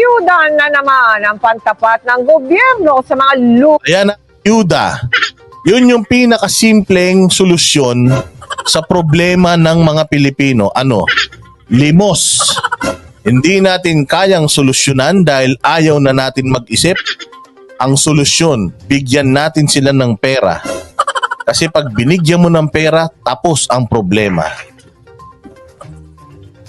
ayuda na naman ang pantapat ng gobyerno sa mga lupa. Ayan na, ayuda. Yun yung pinakasimpleng solusyon sa problema ng mga Pilipino. Ano? Limos. Hindi natin kayang solusyonan dahil ayaw na natin mag-isip. Ang solusyon, bigyan natin sila ng pera. Kasi pag binigyan mo ng pera, tapos ang problema.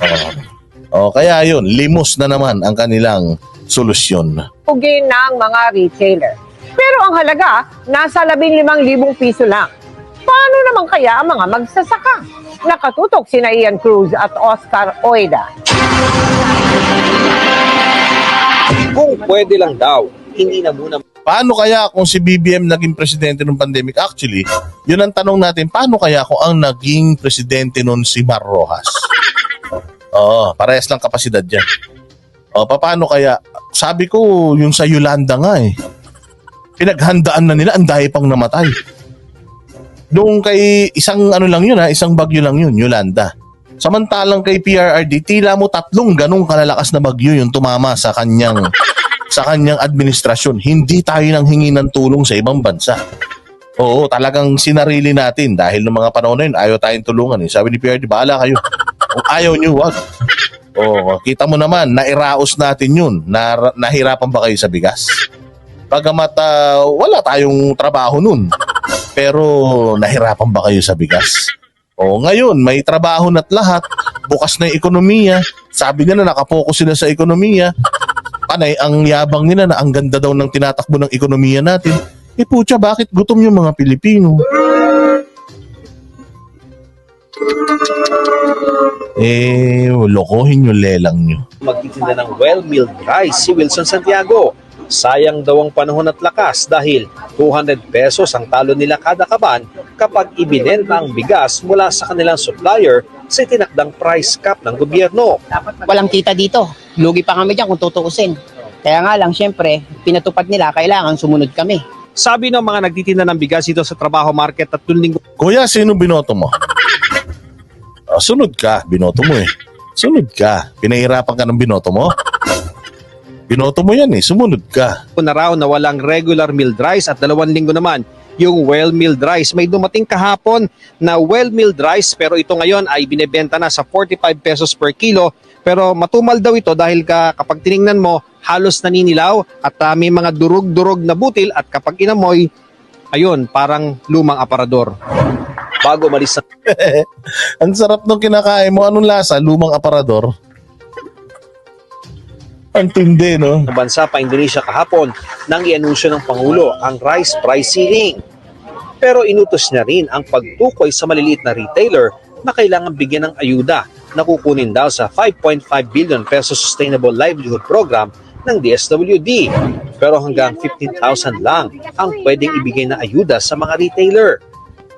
Oh. Oh, kaya yun, limos na naman ang kanilang solusyon. Ugin ng mga retailer. Pero ang halaga, nasa 15,000 piso lang. Paano naman kaya ang mga magsasaka? Nakatutok sina Ian Cruz at Oscar Oida. Kung pwede lang daw, hindi na muna Paano kaya kung si BBM naging presidente ng pandemic? Actually, yun ang tanong natin, paano kaya kung ang naging presidente nun si Mar Rojas? Oo, parehas lang kapasidad yan. O, paano kaya? Sabi ko, yung sa Yolanda nga eh. Pinaghandaan na nila, ang dahil pang namatay. Doon kay isang ano lang yun ha, isang bagyo lang yun, Yolanda. Samantalang kay PRRD, tila mo tatlong ganong kalalakas na bagyo yung tumama sa kanyang sa kanyang administrasyon. Hindi tayo nang hingi ng tulong sa ibang bansa. Oo, talagang sinarili natin dahil ng mga panahon na yun, ayaw tayong tulungan. Eh. Sabi ni PRD, bahala kayo. Kung ayaw nyo, wag. Oo, kita mo naman, nairaos natin yun. Na, nahirapan ba kayo sa bigas? Bagamat ah, wala tayong trabaho nun. Pero nahirapan ba kayo sa bigas? O ngayon, may trabaho na't lahat. Bukas na ekonomiya. Sabi nila nakapokus sila sa ekonomiya. Panay, ang yabang nila na ang ganda daw ng tinatakbo ng ekonomiya natin. Eh putya, bakit gutom yung mga Pilipino? Eh, lokohin yung lelang nyo. magtitinda ng well-milled rice si Wilson Santiago. Sayang daw ang panahon at lakas dahil 200 pesos ang talo nila kada kaban kapag ibinenta ang bigas mula sa kanilang supplier sa tinakdang price cap ng gobyerno. walang kita dito. Lugi pa kami dyan kung tutuusin. Kaya nga lang, syempre, pinatupad nila, kailangan sumunod kami. Sabi ng mga nagtitinda ng bigas dito sa trabaho market at linggo Kuya, sino binoto mo? Ah, sunod ka, binoto mo eh. Sunod ka. Pinahirapan ka ng binoto mo? Binoto mo yan eh, sumunod ka. na raw na walang regular milled rice at dalawang linggo naman yung well-milled rice. May dumating kahapon na well-milled rice pero ito ngayon ay binebenta na sa 45 pesos per kilo. Pero matumal daw ito dahil ka, kapag tiningnan mo, halos naninilaw at ah, may mga durog-durog na butil at kapag inamoy, ayun, parang lumang aparador. Bago malis sa Ang sarap nung kinakain mo. Anong lasa? Lumang aparador? Ang tindi, no? bansa pa Indonesia kahapon nang ianunsyo ng Pangulo ang rice price ceiling. Pero inutos niya rin ang pagtukoy sa maliliit na retailer na kailangan bigyan ng ayuda na kukunin daw sa 5.5 billion peso Sustainable Livelihood Program ng DSWD. Pero hanggang 15,000 lang ang pwedeng ibigay na ayuda sa mga retailer.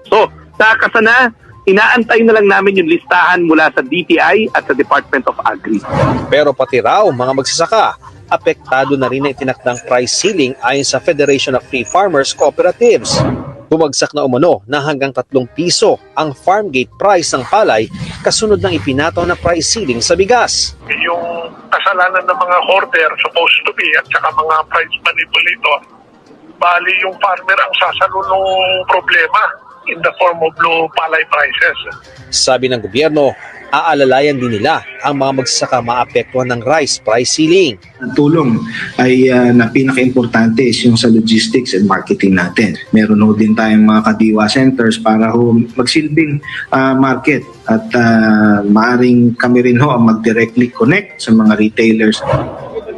So, sa kasana, inaantay na lang namin yung listahan mula sa DTI at sa Department of Agri. Pero pati raw mga magsasaka, apektado na rin ang tinakdang price ceiling ayon sa Federation of Free Farmers Cooperatives. Bumagsak na umano na hanggang 3 piso ang farm gate price ng palay kasunod ng ipinataw na price ceiling sa bigas. yung kasalanan ng mga hoarder supposed to be at saka mga price manipulator, bali yung farmer ang sasalunong problema in the form of low palay prices. Sabi ng gobyerno, aalalayan din nila ang mga magsasaka maapektuhan ng rice price ceiling. ang tulong ay ah, na pinaka-importante is yung sa logistics and marketing natin. Meron ho din tayong mga kadiwa centers para ho magsilbing ah, market at ah, maaring kami rin ho ang mag-directly connect sa mga retailers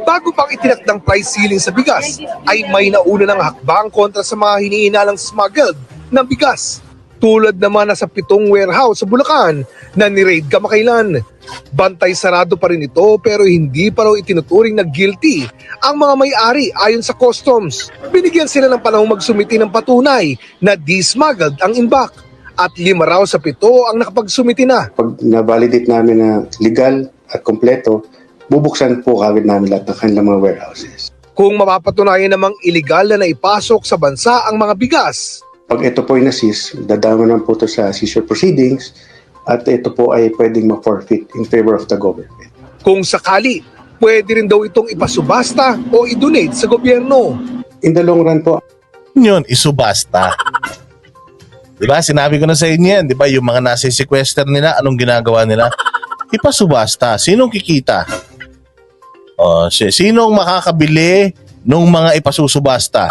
Bago pang itinakdang price ceiling sa bigas, ay may nauna ng hakbang kontra sa mga hiniinalang smuggled na bigas. Tulad naman na sa pitong warehouse sa Bulacan na ni-raid kamakailan. Bantay sarado pa rin ito pero hindi pa raw itinuturing na guilty ang mga may-ari ayon sa customs. Binigyan sila ng panahong magsumiti ng patunay na di-smuggled ang imbak at lima raw sa pito ang nakapagsumiti na. pag na-validate namin na legal at kompleto, bubuksan po kagad namin lahat ng kanilang mga warehouses. Kung mapapatunayan namang illegal na naipasok sa bansa ang mga bigas, Pag ito po ay nasis, dadama naman po ito sa seizure proceedings at ito po ay pwedeng ma-forfeit in favor of the government. Kung sakali pwede rin daw itong ipasubasta o i-donate sa gobyerno. In the long run po, Yun, isubasta. Di ba? Sinabi ko na sa inyo yan. Di ba? Yung mga nasa sequester nila, anong ginagawa nila? Ipasubasta. Sinong kikita? O, si- sinong makakabili nung mga ipasusubasta?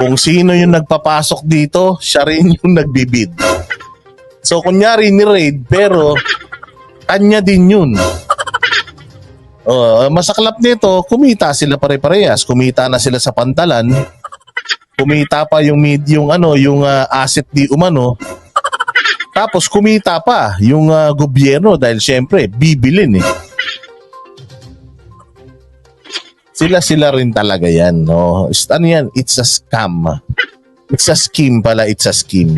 Kung sino yung nagpapasok dito, siya rin yung nagbibid. So, kunyari ni Raid, pero kanya din yun. Oh, masaklap nito, kumita sila pare-parehas. Kumita na sila sa pantalan. Kumita pa yung mid yung ano, yung ah, asset di umano. Tapos kumita pa yung ah, gobyerno dahil syempre bibilin eh. Sila sila rin talaga yan, no. Ano yan? It's a scam. It's a scheme pala, it's a scheme.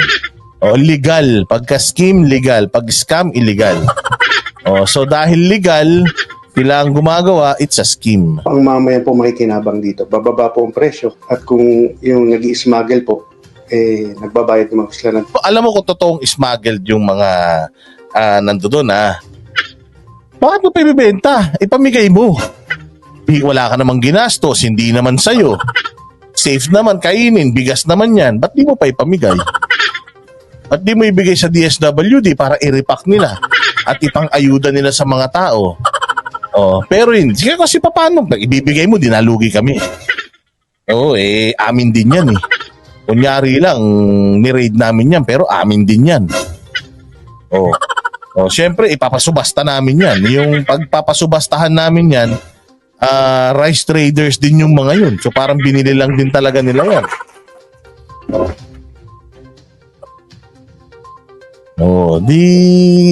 O, legal. Pagka scheme, legal. Pag scam, illegal. O, so dahil legal, sila ang gumagawa, it's a scheme. ang mamayan po makikinabang dito. Bababa po ang presyo at kung yung nag smuggle po, eh, nagbabayad naman sila ng alam mo kung totoong smuggled yung mga uh, nandoon ah. Bakit mo pa ibibenta? Ipamigay mo. Wala ka namang ginastos, hindi naman sa'yo. Safe naman, kainin, bigas naman yan. Ba't di mo pa ipamigay? Ba't di mo ibigay sa DSWD para i-repack nila at ipang-ayuda nila sa mga tao? Oh, pero yun, sige kasi paano? Ibibigay mo, dinalugi kami. Oo, eh, amin din yan eh. Kunyari lang, ni-raid namin yan, pero amin din yan. Oh. Oh, syempre ipapasubasta namin 'yan. Yung pagpapasubastahan namin 'yan, ah rice traders din yung mga 'yun. So parang binili lang din talaga nila 'yan. Oh, di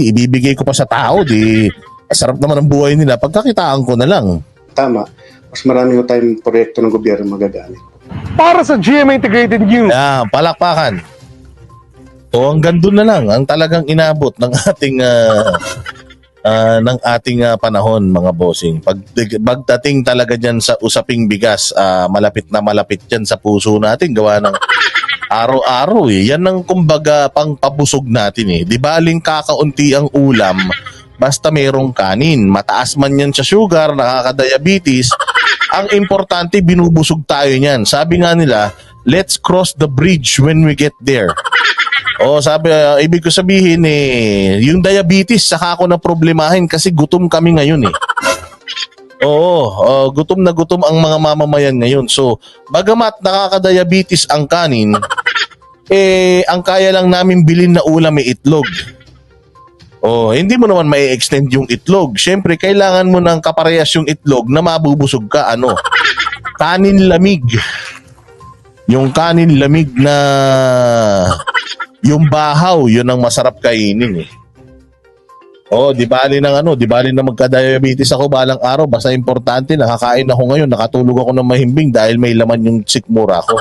ibibigay ko pa sa tao, di sarap naman ang buhay nila. Pagkakitaan ko na lang. tama. Mas marami po tayong proyekto ng gobyerno magagamit. Para sa GMA Integrated News, Yan, palakpakan. So hanggang doon na lang ang talagang inabot ng ating ah, ah, ng ating ah, panahon mga bossing. Pag pagdating talaga diyan sa usaping bigas, ah, malapit na malapit diyan sa puso natin gawa ng araw-araw eh. Yan ang kumbaga pang pabusog natin eh. Di baling kakaunti ang ulam basta merong kanin. Mataas man yan sa sugar, nakaka-diabetes. Ang importante, binubusog tayo niyan. Sabi nga nila, let's cross the bridge when we get there. O sabi, ah, ibig ko sabihin eh, yung diabetes saka ako na problemahin kasi gutom kami ngayon eh. Oo, ah, gutom na gutom ang mga mamamayan ngayon. So, bagamat nakaka-diabetes ang kanin, eh, ang kaya lang namin bilhin na ulam ay itlog. Oh, hindi mo naman may extend yung itlog. Siyempre, kailangan mo ng kaparehas yung itlog na mabubusog ka. Ano? Kanin lamig. Yung kanin lamig na yung bahaw, yun ang masarap kainin eh. Oh, di bali ng ano, di bali na magka-diabetes ako balang araw, basta importante nakakain ako ngayon, nakatulog ako ng mahimbing dahil may laman yung sikmura ko.